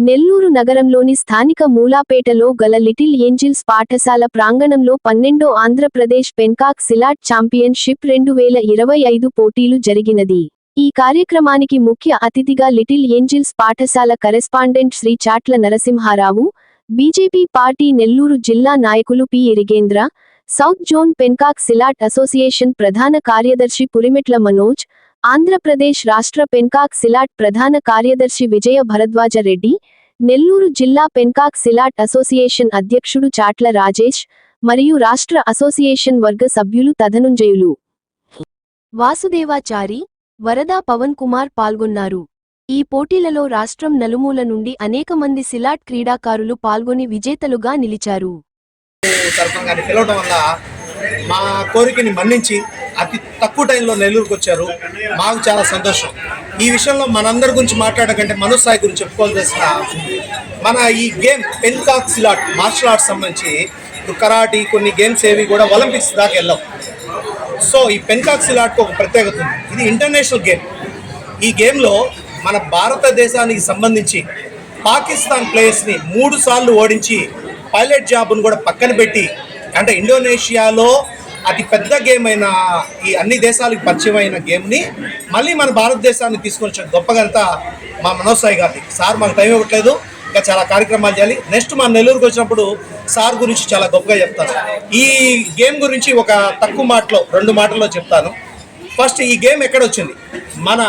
నెల్లూరు నగరంలోని స్థానిక మూలాపేటలో గల లిటిల్ ఏంజిల్స్ పాఠశాల ప్రాంగణంలో పన్నెండో ఆంధ్రప్రదేశ్ పెన్కాక్ సిలాట్ ఛాంపియన్షిప్ రెండు వేల ఇరవై ఐదు పోటీలు జరిగినది. ఈ కార్యక్రమానికి ముఖ్య అతిథిగా లిటిల్ ఏంజిల్స్ పాఠశాల correspondent Shri Chatla Narasimharao BJP party Nellore జిల్లా నాయకులు P. Erigendra south zone pencak silat association ప్రధాన కార్యదర్శి పురిమెట్ల మనోజ్ ఆంధ్రప్రదేశ్ రాష్ట్ర పెన్కాక్ సిలాట్ ప్రధాన కార్యదర్శి విజయ భరద్వాజ రెడ్డి నెల్లూరు జిల్లా పెన్కాక్ సిలాట్ అసోసియేషన్ అధ్యక్షుడు చాట్ల రాజేష్ మరియు రాష్ట్ర అసోసియేషన్ వర్గ సభ్యులు తదనుంజయులు. వాసుదేవాచారి వరదా పవన్ కుమార్ పాల్గొన్నారు. ఈ పోటీలలో రాష్ట్రం నలుమూల నుండి అనేక మంది సిలాట్ క్రీడాకారులు పాల్గొని విజేతలుగా నిలిచారు. మా కోరికని మన్నించి అతి తక్కువ టైంలో నెల్లూరుకు వచ్చారు. మాకు చాలా సంతోషం. ఈ విషయంలో మనందరి గురించి మాట్లాడకంటే మనోసాయి గురించి చెప్పుకోవాల్సిన మన ఈ game pencak silat martial arts సంబంధించి కరాటీ కొన్ని గేమ్స్ ఏవి కూడా ఒలింపిక్స్ దాకా వెళ్ళాం సో ఈ పెన్కాక్ సిలాట్కి ఒక ప్రత్యేకత ఉంది. ఇది ఇంటర్నేషనల్ గేమ్ ఈ గేమ్లో మన భారతదేశానికి సంబంధించి పాకిస్తాన్ ప్లేయర్స్ని మూడు సార్లు ఓడించి పైలట్ జాబ్ను కూడా పక్కన పెట్టి అంటే ఇండోనేషియాలో అతి పెద్ద గేమ్ అయిన ఈ అన్ని దేశాలకు పరిచయం అయిన గేమ్ని మళ్ళీ మన భారతదేశాన్ని తీసుకొని వచ్చిన గొప్పగంతా మా మనోజ్ సాయి గారిది. సార్ మాకు టైం ఇవ్వట్లేదు. ఇంకా చాలా కార్యక్రమాలు చేయాలి. నెక్స్ట్ మా నెల్లూరుకు వచ్చినప్పుడు సార్ గురించి చాలా గొప్పగా చెప్తాను. ఈ గేమ్ గురించి ఒక తక్కువ మాటలో రెండు మాటల్లో చెప్తాను. ఫస్ట్ ఈ గేమ్ ఎక్కడ వచ్చింది? మన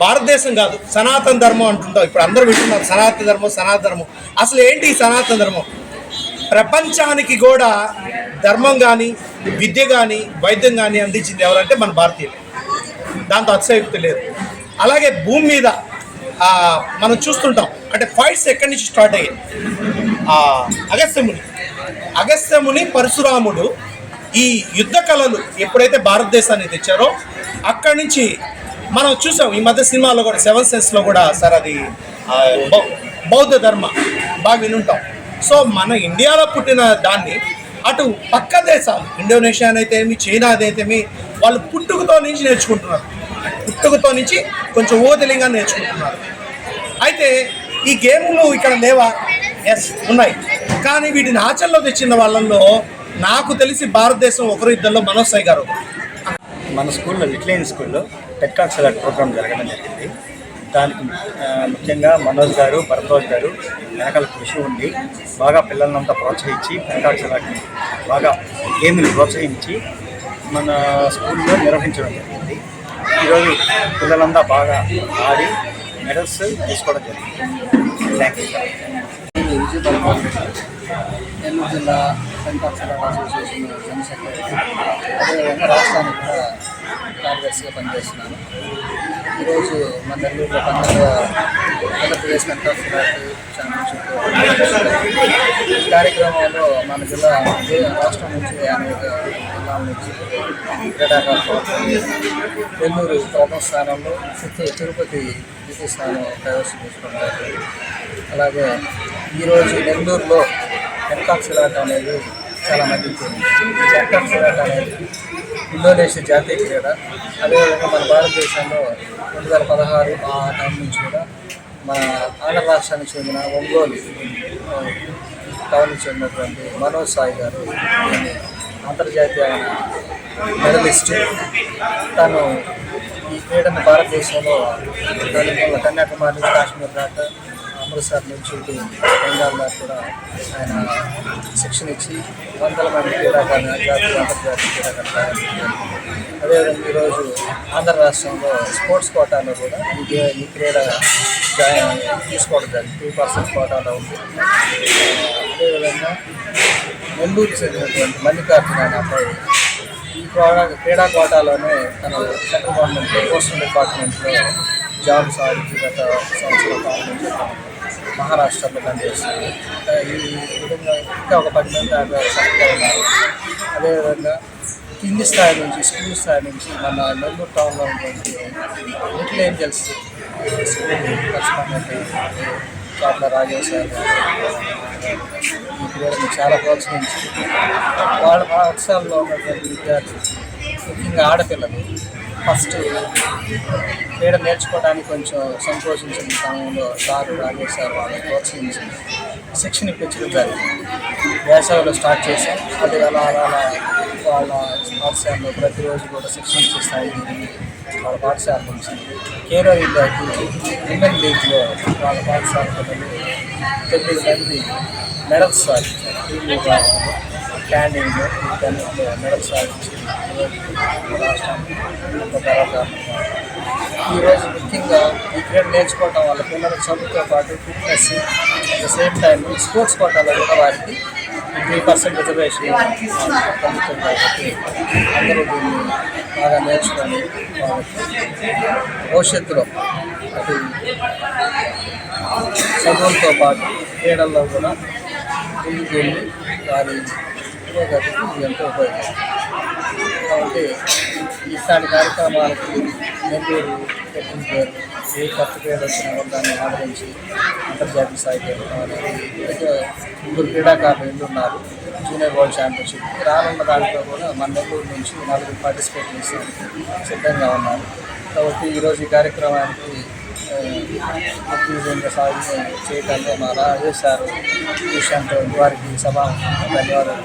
భారతదేశం కాదు సనాతన ధర్మం అంటుంటాం. ఇప్పుడు అందరూ వింటున్నారు సనాతన ధర్మం సనాతన ధర్మం. అసలు ఏంటి ఈ సనాతన ధర్మం? ప్రపంచానికి కూడా ధర్మం కానీ విద్య కానీ వైద్యం కానీ అందించింది ఎవరంటే మన భారతీయులు. దాంతో అతిశయోక్తి లేదు. అలాగే భూమి మీద మనం చూస్తుంటాం అంటే ఫైట్స్ ఎక్కడి నుంచి స్టార్ట్ అయ్యాయి? అగస్త్యముని. అగస్త్యముని పరశురాముడు ఈ యుద్ధ కళలు ఎప్పుడైతే భారతదేశాన్ని తెచ్చారో అక్కడి నుంచి మనం చూసాం ఈ మధ్య సినిమాలో కూడా సెవెన్ సెన్స్లో కూడా సార్ అది బౌ- బౌద్ధ ధర్మ బాగా వినుంటాం. సో మన ఇండియాలో పుట్టిన దాన్ని అటు పక్క దేశాలు ఇండోనేషియా అయితేమి చైనా అయితేమి వాళ్ళు పుట్టుకతో నుంచి నేర్చుకుంటున్నారు. పుట్టుకతో నుంచి కొంచెం ఓదలింగా నేర్చుకుంటున్నారు. అయితే ఈ గేమ్లు ఇక్కడ లేవా? ఎస్ ఉన్నాయి. కానీ వీటిని ఆచరణలో తెచ్చిన వాళ్ళల్లో నాకు తెలిసి భారతదేశం ఒకరు ఇద్దరిలో మనోజ్ సాయి గారు మన స్కూల్లో లిట్లైన్ స్కూల్లో టెక్టాక్ సెలెక్ట్ ప్రోగ్రామ్ జరగడం జరిగింది. దానికి ముఖ్యంగా మనోజ్ గారు భరద్వాజ్ గారు వెనకాల కృషి ఉండి బాగా పిల్లలంతా ప్రోత్సహించి టెక్టాక్ బాగా గేమ్ని ప్రోత్సహించి మన స్కూల్లో నిర్వహించడం జరిగింది. ఈరోజు పిల్లలంతా బాగా ఆడి మెడల్స్ తీసుకోవడం జరిగింది. థ్యాంక్ యూ నెల్లూరు జిల్లా పెంటాక్సల్ అసోసియేషన్ జనరల్ సెక్రటరీ అదేవిధంగా రాష్ట్రానికి కూడా కార్యదర్శిగా పనిచేస్తున్నాను. ఈరోజు మన నెల్లూరులో పన్నెండవ ఆంధ్రప్రదేశ్ ఛాంపియన్షిప్ ఈ కార్యక్రమంలో మన జిల్లా రాష్ట్రం నుంచి అనేక జిల్లాల నుంచి క్రీడాకారులు నెల్లూరు ప్రథమ స్థానంలో తిరుపతి ద్వితీయ స్థానం కైవసం చేసుకుంటారు అలాగే ఈరోజు నెల్లూరులో ఎన్కాక్ అనేది చాలా మందికి ఎన్కాక్ అనేది ఇండోనేషియా జాతీయ క్రీడ. అదేవిధంగా మన భారతదేశంలో రెండు వేల పదహారు ఆ టైం నుంచి కూడా మన ఆంధ్ర రాష్ట్రానికి చెందిన ఒంగోలు టౌన్కి చెందినటువంటి మనోజ్ సాయి గారు అంతర్జాతీయ మెడలిస్ట్ తను ఈ క్రీడను భారతదేశంలో కన్యాకుమారి నుంచి కాశ్మీర్ దాకా అమృత్సర్ నుంచి బెంగాల్ దాకా కూడా ఆయన శిక్షణ ఇచ్చి వందల మంది క్రీడాకారులు జాతీయ అంతర్జాతీయ క్రీడాకారులు అదేవిధంగా ఈరోజు ఆంధ్ర రాష్ట్రంలో స్పోర్ట్స్ కోటాలో కూడా ఈ ఈ క్రీడ జాయిన్ తీసుకోవడం జరిగింది. టూ పర్సెంట్ కోటాలో ఉంది. అదేవిధంగా నెల్లూరు చెందినటువంటి మల్లికార్జున అనే అబ్బాయి ఈ క్రీడా క్రీడా కోటాలోనే తన సెంట్రల్ గవర్నమెంట్ పోస్టల్ డిపార్ట్మెంట్లో జాబ్ సాధించి గత సంవత్సరం మహారాష్ట్రలో పనిచేస్తుంది ఈ విధంగా ఇంకా ఒక పది మంది దాకా ఉన్నారు అదేవిధంగా కింది స్థాయి నుంచి స్కూల్ స్థాయి నుంచి మన నెల్లూరు టౌన్లో ఉన్నటువంటి little angels school correspondent Chatla Rajeshwar sir చాలా ప్రోత్సహించి వాళ్ళ పాఠశాలలో ఉన్నటువంటి విద్యార్థులు ముఖ్యంగా ఆడపిల్లలు ఫస్ట్ క్రీడ నేర్చుకోవడానికి కొంచెం సంకోచించిన సమయంలో సార్ రాజేష్ సార్ వాళ్ళని ప్రోత్సహించి శిక్షణ ఇప్పించడం జరిగింది. వేసవిలో స్టార్ట్ చేశాం. అది అలా అలా వాళ్ళ పాఠశాలలో ప్రతిరోజు కూడా శిక్షణ ఇస్తాయి వాళ్ళ పాఠశాల నుంచి కేరో విద్యార్థి ఇండియన్ లీగ్లో వాళ్ళ పాఠశాల పిల్లలు తొమ్మిది మంది మెడల్స్ సాధించారు. టీమ్ విభాగంలో మెడల్స్ సాధించి ఈరోజు రాష్ట్రానికి ఈరోజు ముఖ్యంగా ఈ క్రీడ నేర్చుకోవడం వల్ల పిల్లల చదువుతో పాటు fitness at the same time sports కోటాలో కూడా వారికి త్రీ పర్సెంట్ రిజర్వేషన్ పొందుతుంది కాబట్టి అందరూ దీన్ని బాగా నేర్చుకొని భవిష్యత్తులో అది చదువులతో పాటు క్రీడల్లో కూడా ముందుకు వెళ్ళి వారి పురోగతికి ఇది ఎంతో ఉపయోగపడుతుంది కాబట్టి ఇట్లాంటి కార్యక్రమాలకి నెల్లూరు పెట్టిన పేరు ఏ కొత్త పేరు వచ్చినా కూడా దాన్ని ఆదరించి అంతర్జాతీయ స్థాయికి వెళ్ళడం అనేది ముగ్గురు క్రీడాకారులు ఎన్నున్నారు జూనియర్ వరల్డ్ ఛాంపియన్షిప్ రానున్న దాంట్లో కూడా మన నెల్లూరు నుంచి నలుగురు పార్టిసిపేట్ చేసి సిద్ధంగా ఉన్నారు కాబట్టి ఈరోజు ఈ కార్యక్రమానికి ఆ, సాగు చేయటంలో మా రాజేష్ సార్ విషయంతో వారికి సభ ధన్యవాదాలు.